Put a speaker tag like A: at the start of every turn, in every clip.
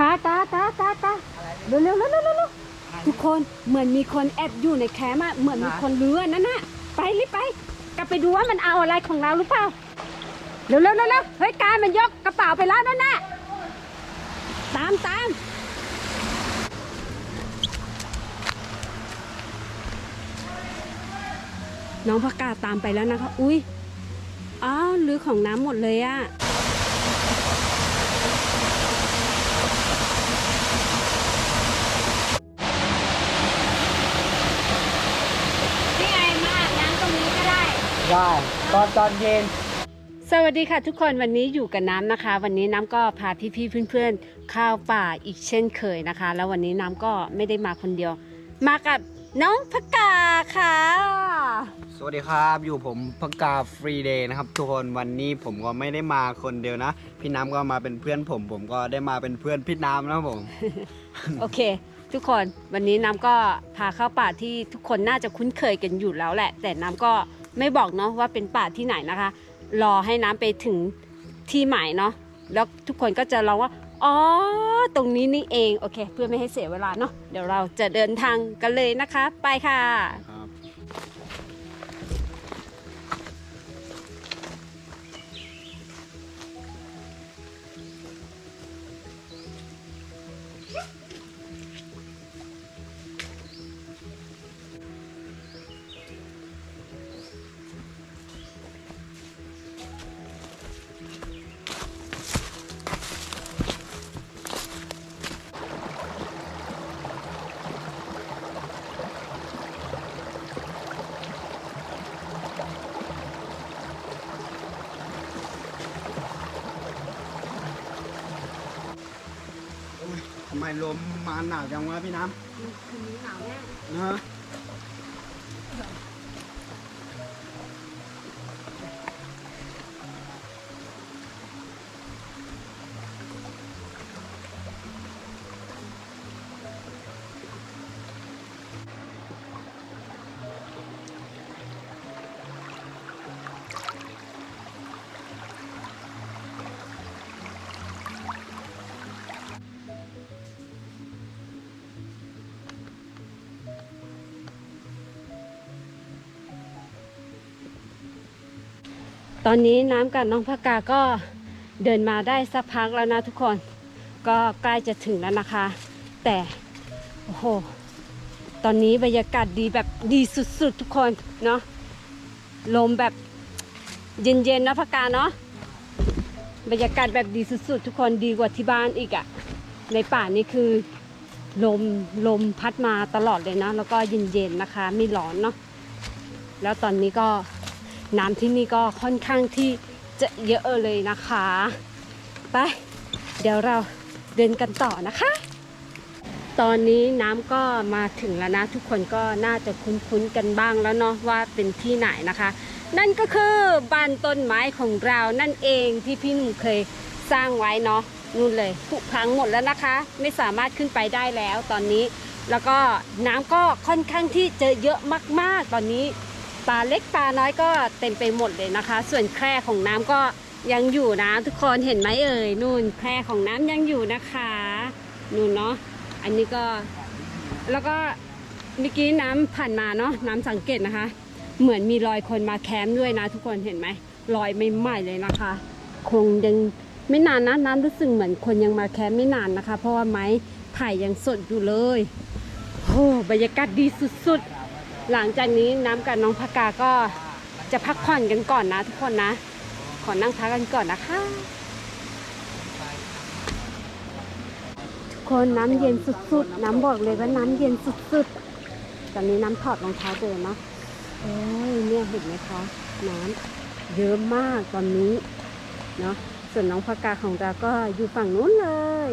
A: กากากากากาเร็วเร็วเร็วเร็วเร็วทุกคนเหมือนมีคนแอบอยู่ในแคมป์อะเหมือนมีคนเรือนั่นน่ะไปรีบไป กลับไปดูว่ามันเอาอะไรของเราหรือเปล่าเร็วเร็วเร็วเร็วเฮ้ยการมันยกกระเป๋าไปแล้วนั่นน่ะตามตามน้องพกาตามไปแล้วนะคะ อุ้ยอ้าวลือของน้ำหมดเลยอะ นี่ไงมาอาบน้ำตรงนี้ก็ได้
B: ได้ตอนตอนเย็น
A: สวัสดีค่ะทุกคนวันนี้อยู่กับน้ำนะคะ วันนี้น้ำก็พาพี่ๆเพื่อนๆเข้าวป่าอีกเช่นเคยนะคะ แล้ววันนี้น้ำก็ไม่ได้มาคนเดียว มากับน้องพกาค่ะ
B: สวัสดีครับ อยู่ผมพักกาฟรีเดย์นะครับ ทุกคนวันนี้ผมก็ไม่ได้มาคนเดียวนะ พี่น้ำก็มาเป็นเพื่อนผม ผมก็ได้มาเป็นเพื่อนพี่น้ำนะครับผม
A: โอเค ทุกคนวันนี้น้ำก็พาเข้าป่าที่ทุกคนน่าจะคุ้นเคยกันอยู่แล้วแหละ แต่น้ำก็ ไม่บอกเนาะว่าเป็นป่าที่ไหนนะคะ รอให้น้ำไปถึงที่หมายเนาะแล้วทุกคนก็จะร้องว่าอ๋อตรงนี้นี่เองโอเค เพื่อไม่ให้เสียเวลาเนาะเดี๋ยวเราจะเดินทางกันเลยนะคะ ไปค่ะ
B: ไมลมมาหนาวจังวะพี่น้
A: คืนนี้หนาวแน่ำ
B: นะ
A: ตอนนี้น้ำกับน้องพกาก็เดินมาได้สักพักแล้วนะทุกคน ก็ใกล้จะถึงแล้วนะคะ แต่โอ้โหตอนนี้บรรยากาศดีแบบดีสุดๆทุกคนเนาะลมแบบเย็นๆนะพกาเนาะบรรยากาศแบบดีสุดๆทุกคนดีกว่าที่บ้านอีกอะในป่านี่คือลมลมพัดมาตลอดเลยนะ แล้วก็เย็นๆนะคะไม่ร้อนเนาะแล้วตอนนี้ก็ น้ำที่นี่ก็ค่อนข้างที่จะเยอะเลยนะคะ ไป เดี๋ยวเราเดินกันต่อนะคะ ตอนนี้น้ำก็มาถึงแล้วนะ ทุกคนก็น่าจะคุ้นๆกันบ้างแล้วเนาะว่าเป็นที่ไหนนะคะ นั่นก็คือบ้านต้นไม้ของเรานั่นเองที่พี่หนุ่มเคยสร้างไว้เนาะนู่นเลยผุพังหมดแล้วนะคะ ไม่สามารถขึ้นไปได้แล้วตอนนี้ แล้วก็น้ำก็ค่อนข้างที่จะเยอะมากๆ ตอนนี้ ลาเล็กปลาน้อยก็เต็มไปหมดเลยนะคะ ส่วนแคร่ของน้ำก็ยังอยู่นะทุกคนเห็นไหมเอ่ยนู่นแคร่ของน้ำยังอยู่นะคะนู่นเนาะอันนี้ก็แล้วก็เมื่อกี้น้ำผ่านมาเนาะน้ำสังเกตนะคะ เหมือนมีรอยคนมาแคมป์ด้วยนะ ทุกคนเห็นไหมรอยไม่ใหม่ๆเลยนะคะ คงยังไม่นานนะน้ำรู้สึกเหมือนคนยังมาแคมป์ไม่นานนะคะ เพราะว่าไม้ไผ่ยังสดอยู่เลยโอ้บรรยากาศดีสุดๆ หลังจากนี้น้ำกับน้องพกาก็จะพักผ่อนกันก่อนนะทุกคนนะ ขอนั่งพักกันก่อนนะคะ ทุกคนน้ำเย็นสุดๆ น้ำบอกเลยว่าน้ำเย็นสุดๆ ตอนนี้น้ำถอดรองเท้าเดินเนาะโอ้ยเนี่ยเห็นไหมคะ น้ำเยอะมากตอนนี้เนาะส่วนน้องพกาของเราก็อยู่ฝั่งนู้นเลย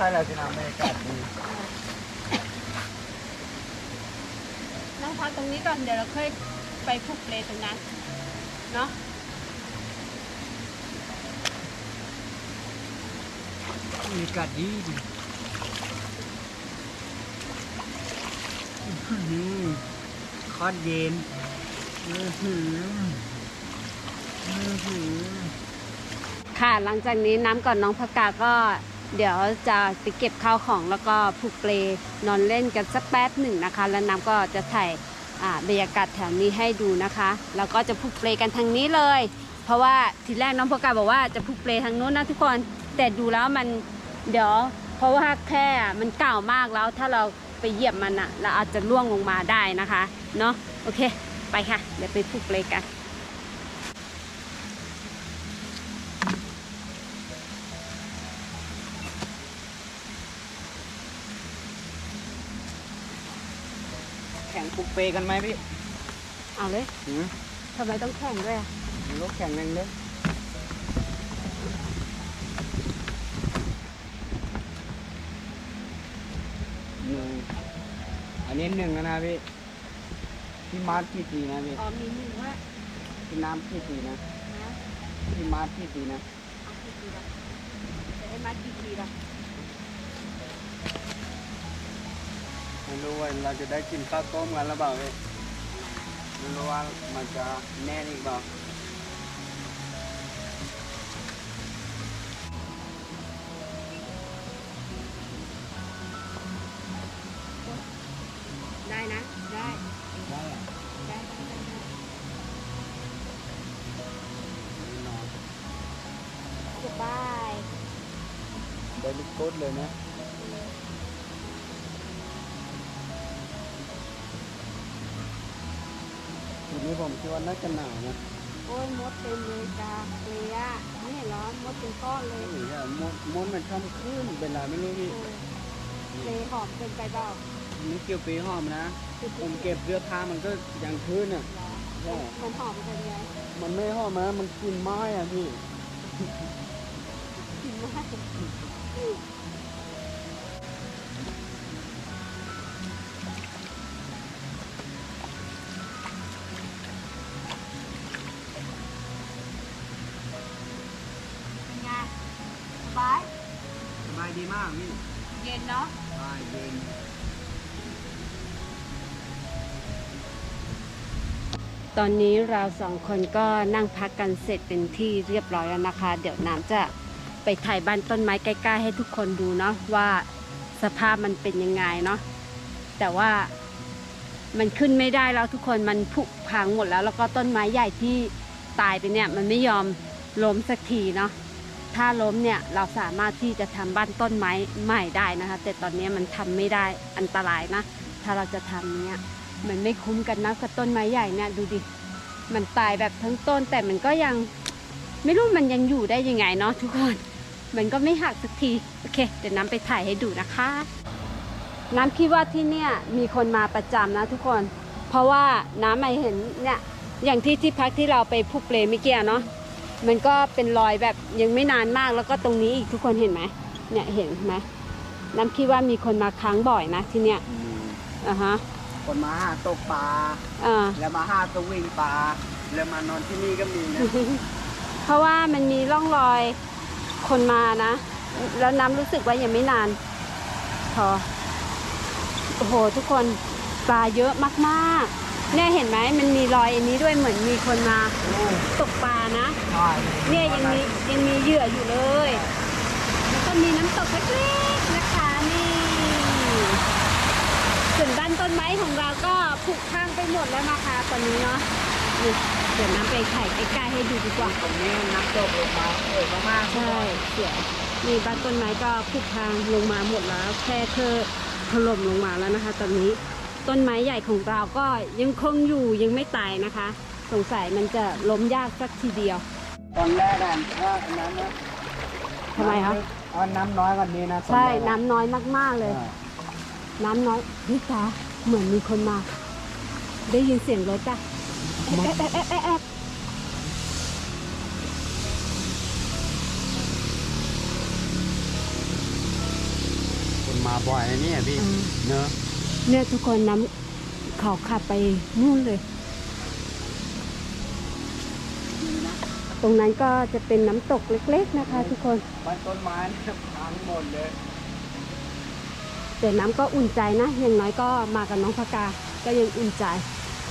B: ใช่แล้วพี่น้ำบรรยากาศดี
A: นั่งพักตรงนี้ก่อนเดี๋ยวเราค่อยไปพุกเลตรงนั้นเนาะ
B: บรรยากาศดีดีอื้อหือคอดเย็นอือหืออือหือ
A: ค่ะหลังจากนี้น้ำก่อนน้องพกาก็ เดี๋ยวจะไปเก็บข้าวของแล้วก็ผูกเปลนอนเล่นกันสักแป๊บหนึ่งนะคะ แล้วน้ำก็จะถ่ายบรรยากาศแถวนี้ให้ดูนะคะ แล้วก็จะผูกเปลกันทางนี้เลย เพราะว่าทีแรกน้องพกาบอกว่าจะผูกเปลทางโน้นนะทุกคนแต่ดูแล้วมันเดี๋ยว เพราะว่าแค่มันเก่ามากแล้วถ้าเราไปเหยียบมันอะเราอาจจะล่วงลงมาได้นะคะเนาะโอเค ไปค่ะ เดี๋ยวไปผูกเปลกัน
B: เปกันไหมพี่
A: เอาเลย
B: หือ
A: ทำไมต้องแข่งด้วยอะ
B: รถแข่งแรงเลยหนึ่งอันนี้หนึ่งแล้วนะพี่พี่มาร์ทกี่ทีนะพี่
A: อ๋อมีหนึ่งว่า
B: พี่น้ำกี่ทีนะ
A: นะ
B: พี่มาร์ทกี่ทีนะ
A: เอากี่ทีละจะได้มากี่ทีละ
B: รู้ว่าเราจะได้กินข้าวต้มกันหรือเปล่าพี่ไม่รู้ว่ามันจะแน่นอีกเปล่า
A: ได้นะ ได้
B: ได้อะ
A: ได้ได้ได้ได้
B: แน่นอน
A: สบาย
B: ได้ลูกโคตรเลยนะ ทีนี้ผมคิดว่าน่าจะหนาวนะ
A: โอ้ยมดเต็มเลยจ้าเกลียไม่เห็นเหรอมดเป็นก้อนเลย
B: หรือว่ามดมดมันชอบขึ้นเป็นไรไม่รู้พี่
A: เออเกลหอมเกินไปเปล่า
B: นี่เกี่ยวปีหอมนะ ผมเก็บเสื้อผ้ามันก็ยังขึ้นอะ
A: เหรอมันหอมเป็นไง
B: มันไม่หอมนะมันกลินไม้อะพี่
A: กินมาก
B: มากพี่
A: เย็นเนาะ
B: สบายเย็น
A: ตอนนี้เราสองคนก็นั่งพักกันเสร็จเป็นที่เรียบร้อยแล้วนะคะ เดี๋ยวน้ำจะไปถ่ายบ้านต้นไม้ใกล้ๆให้ทุกคนดูเนาะว่าสภาพมันเป็นยังไงเนาะแต่ว่ามันขึ้นไม่ได้แล้วทุกคนมันผุพังหมดแล้ว แล้วก็ต้นไม้ใหญ่ที่ตายไปเนี่ยมันไม่ยอมล้มสักทีเนาะ ถ้าล้มเนี่ยเราสามารถที่จะทำบ้านต้นไม้ใหม่ได้นะคะ แต่ตอนนี้มันทำไม่ได้อันตรายนะ ถ้าเราจะทำเนี่ยมันไม่คุ้มกันนะกับต้นไม้ใหญ่เนี่ยดูดิมันตายแบบทั้งต้น แต่มันก็ยังไม่รู้มันยังอยู่ได้ยังไงเนาะทุกคน มันก็ไม่หักสักทีโอเคเดี๋ยวน้ำไปถ่ายให้ดูนะคะ น้ำคิดว่าที่เนี่ยมีคนมาประจำนะทุกคน เพราะว่าน้ำไม่เห็นเนี่ยอย่างที่ที่พักที่เราไปผูกเปลเมื่อกี้เนาะ มันก็เป็นรอยแบบยังไม่นานมากแล้วก็ตรงนี้อีกทุกคนเห็นไหมเนี่ยเห็นไหมน้ำคิดว่ามีคนมาค้างบ่อยนะที่เนี่ยอะฮะ
B: คนมาหาตกปลา
A: อ่า
B: แล้วมาหาสวิงปลาแล้วมานอนที่นี่ก็มีนะ
A: เพราะว่ามันมีร่องรอยคนมานะ แล้วน้ำรู้สึกว่ายังไม่นานพอโอ้โห ทุกคนปลาเยอะมากๆ เนี่ยเห็นไหมมันมีรอยอันนี้ด้วยเหมือนมีคนมาตกปลานะ
B: ใช่
A: เนี่ยยังมียังมีเหยื่ออยู่เลย แล้วก็มีน้ำตกเล็กๆนะคะนี่ส่วนบ้านต้นไม้ของเราก็ผุพังไปหมดแล้วนะคะตอนนี้เนาะนี่เดี๋ยวน้ำไปถ่ายใกล้ๆให้ดูดีกว่า
B: ตรงนี้น้ำตกลงมาสวยมากๆ
A: ใช่เสียนี่บ้านต้นไม้ก็ผุพังลงมาหมดแล้วแค่เธอถล่มลงมาแล้วนะคะ ตอนนี้ ต้นไม้ใหญ่ของเราก็ยังคงอยู่ยังไม่ตายนะคะ สงสัยมันจะล้มยากสักทีเดียว
B: ตอนแรกอะว่าอันนั้นนะ
A: ทำไมคะ
B: เอาน้ำน้อยกว่านี้นะตอ
A: ใช่
B: แรกอะ
A: น้ำน้อยมากๆเลย
B: อ่า
A: น้ำน้อยนี่ตาเหมือนมีคนมา ได้ยินเสียงรถจ้ะแอบแอบแอบแอบแอบ
B: คนมาบ่อยนะเนี่ยพี่เนอะ
A: เนี่ยทุกคนน้ำเขาขับไปนู่นเลย ตรงนั้นก็จะเป็นน้ำตกเล็ก ๆนะคะ ทุกคน
B: บ้านต้นไม้เนี่ยพังหมดเลย
A: แต่น้ำก็อุ่นใจนะอย่างน้อยก็มากับน้องพกา ก็ยังอุ่นใจ
B: อ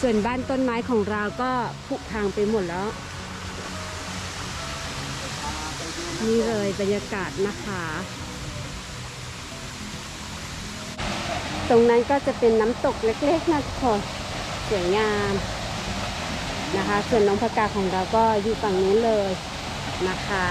A: ส่วนบ้านต้นไม้ของเราก็ผุพังไปหมดแล้ว นี่เลยบรรยากาศนะคะ ตรงนั้นก็จะเป็นน้ำตกเล็กๆนะทุกคนสวยงามนะคะ ส่วนน้องพกาของเราก็อยู่ฝั่งนู้นเลยนะคะ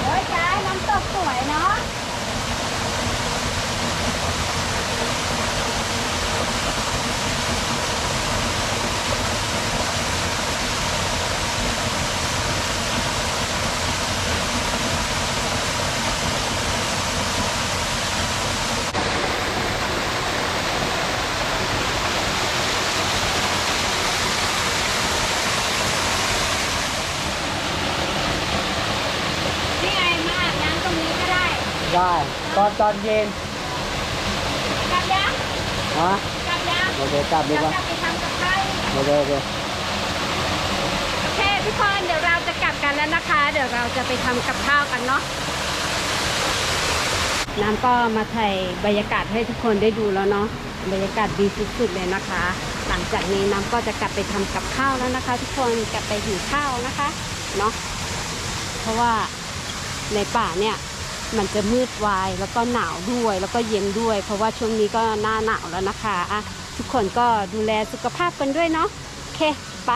A: โอ้ยจ้าน้ำตกสวยเนาะ นี่ไงมาอาบน้ำตรงนี้ก็ได้
B: ได้ตอนตอนเย็น
A: กลับยัง
B: ฮะ
A: กลับยัง
B: โอเคกลับดี
A: เดี๋ยว
B: กว่า
A: จะไปทำกับข้าวอีก
B: โอเคโอเค
A: โอเคทุกคนเดี๋ยวเราจะกลับกันแล้วนะคะ เดี๋ยวเราจะไปทำกับข้าวกันเนาะน้ำก็มาถ่ายบรรยากาศให้ทุกคนได้ดูแล้วเนาะบรรยากาศดีสุดๆเลยนะคะ หลังจากนี้น้ำก็จะกลับไปทำกับข้าวแล้วนะคะ ทุกคนกลับไปหิวข้าวนะคะเนาะเพราะว่าในป่าเนี่ย มันจะมืดวายแล้วก็หนาวด้วยแล้วก็เย็นด้วย เพราะว่าช่วงนี้ก็หน้าหนาวแล้วนะคะอะทุกคนก็ดูแลสุขภาพกันด้วยเนาะโอเคไป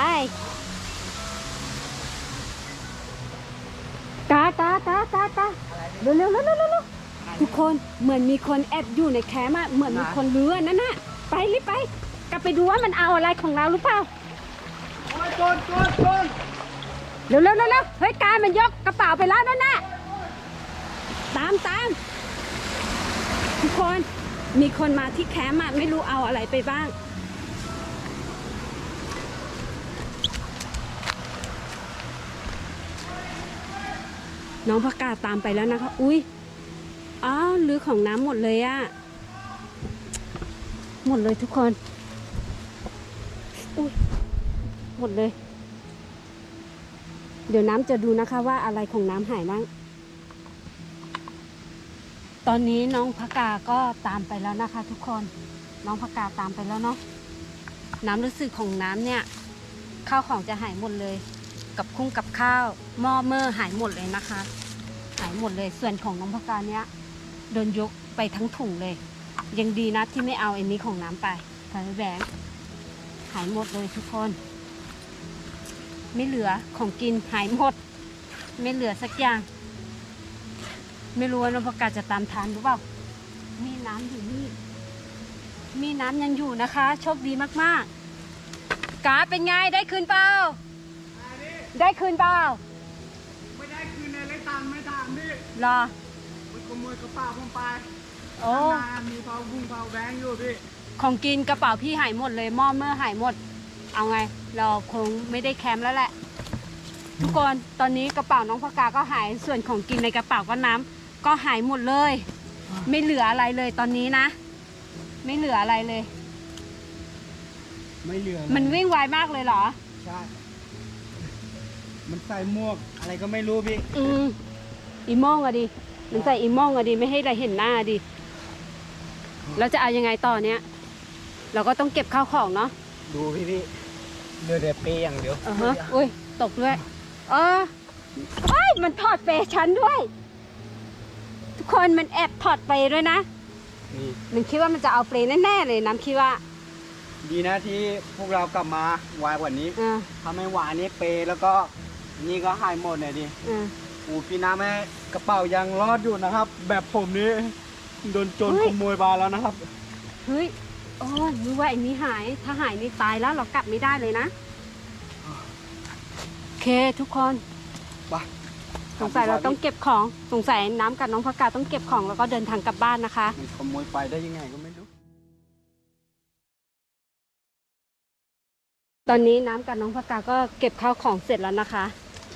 A: กากากากากาเร็วเร็วเร็วเร็วเร็วทุกคนเหมือนมีคนแอบอยู่ในแคมป์อะเหมือนมีคนเรือนั่นน่ะไปรีบไป กลับไปดูว่ามันเอาอะไรของเราหรือเปล่า
B: โอ้ยโจนโจนโจน
A: เร็วเร็วเร็วเร็วเฮ้ยกายมันยกกระเป๋าไปแล้วนั่นน่ะ ตามตามทุกคนมีคนมาที่แคมป์ไม่รู้เอาอะไรไปบ้าง น้องประกาตามไปแล้วนะคะ อุ้ยอ้าวลือของน้ำหมดเลยอะหมดเลยทุกคน อุ้ยหมดเลย เดี๋ยวน้ำจะดูนะคะว่าอะไรของน้ำหายบ้าง ตอนนี้น้องพกาก็ตามไปแล้วนะคะ ทุกคนน้องพกาตามไปแล้วเนาะน้ำรู้สึกของน้ำเนี่ยข้าวของจะหายหมดเลย กับคุ้งกับข้าวหม้อเมอร์หายหมดเลยนะคะ หายหมดเลยส่วนของน้องพกาเนี้ยโดนยกไปทั้งถุงเลย ยังดีนะที่ไม่เอาไอ้นี้ของน้ำไปใส่แบงหายหมดเลยทุกคน ไม่เหลือของกินหายหมด ไม่เหลือสักอย่าง ไม่รู้ว่าน้องพกาจะตามทันหรือเปล่า มีน้ำอยู่นี่ มีน้ำยังอยู่นะคะ โชคดีมากๆ กาเป็นไงได้คืนเปล่า ได้คืนเปล่า
B: ไม่ได้คืนในไรตังไม่ทางพี่
A: รอ
B: มันขโมยกระเป๋าผมไป
A: โอ้
B: ข้างหน้ามีเผาบุ้งเผาแบงค์อยู่พี่
A: ของกินกระเป๋าพี่หายหมดเลยหม้อเมื่อหายหมด เอาไง เราคงไม่ได้แคมป์แล้วแหละ ทุกคน ตอนนี้กระเป๋าน้องพกาก็หาย ส่วนของกินในกระเป๋าก็น้ำ ก็หายหมดเลย ไม่เหลืออะไรเลยตอนนี้นะ ไม่เหลืออะไรเลย
B: ไม่เหลือ
A: มันวิ่งไวมากเลยเหรอ
B: ใช่ มันใส่หมวกอะไรก็ไม่รู้พี่
A: อืมอีโมงอะดิ มันใส่อีโมงอะดิ ไม่ให้เราเห็นหน้าดิ เราจะเอายังไงต่อเนี้ย เราก็ต้องเก็บข้าวของเนาะ
B: ดูพี่พี่เหลือแต่เปย์อย่างเดียว
A: อ่าฮะ อุ้ย ตกด้วย เออเอ้ย มันถอดเปรย์ฉันด้วย ทุกคนมันแอบถอดเปรย์ด้วยนะ
B: นี่
A: มันคิดว่ามันจะเอาเปรย์แน่ๆเลยน้ำคิดว่า
B: ดีนะที่พวกเรากลับมาไวกว่านี้
A: อ่า
B: ถ้าไม่หวานนี่เปย์แล้วก็นี่ก็หายหมดเลยดิ
A: อ่า
B: โอ้พี่น้ำแม่กระเป๋ายังรอดอยู่นะครับ แบบผมนี้โดนโจร
A: เฮ้ย
B: ขโมยมาแล้วนะครับ
A: เฮ้ยโอ้ยนึกว่าไอ้นี้หาย ถ้าหายนี่ตายแล้วเรากลับไม่ได้เลยนะ โอเคทุกคน
B: ไป
A: สงสัยเราต้องเก็บของ สงสัยน้ำกับน้องพักกาต้องเก็บของแล้วก็เดินทางกลับบ้านนะคะ
B: มันขโมยไปได้ยังไงก็ไม่รู้
A: ตอนนี้น้ำกับน้องพักกาก็เก็บข้าวของเสร็จแล้วนะคะ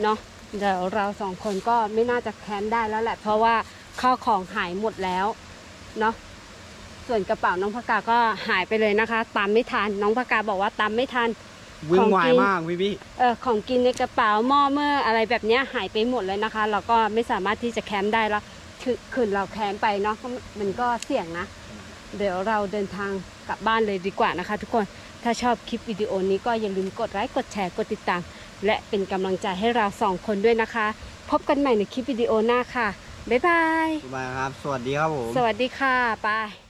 A: เนาะเดี๋ยวเราสองคนก็ไม่น่าจะแคมป์ได้แล้วแหละ เพราะว่าข้าวของหายหมดแล้ว เนาะ ส่วนกระเป๋าน้องพกาก็หายไปเลยนะคะ ตามไม่ทัน น้องพกาบอกว่าตามไม่ทัน
B: วิ่งไว
A: ของกิน
B: มากพี่พี่
A: เออของกินในกระเป๋าหม้อเมื่ออะไรแบบเนี้ยหายไปหมดเลยนะคะ เราก็ไม่สามารถที่จะแคมป์ได้แล้วคือคืนเราแคมป์ไปเนาะก็มันก็เสี่ยงนะ เดี๋ยวเราเดินทางกลับบ้านเลยดีกว่านะคะ ทุกคนถ้าชอบคลิปวิดีโอนี้ก็อย่าลืมกดไลค์กดแชร์กดติดตาม และเป็นกำลังใจให้เราสองคนด้วยนะคะ พบกันใหม่ในคลิปวิดีโอหน้าค่ะบ๊ายบาย
B: บ๊ายบายครับ สวัสดีครับผม
A: สวัสดีค่ะบาย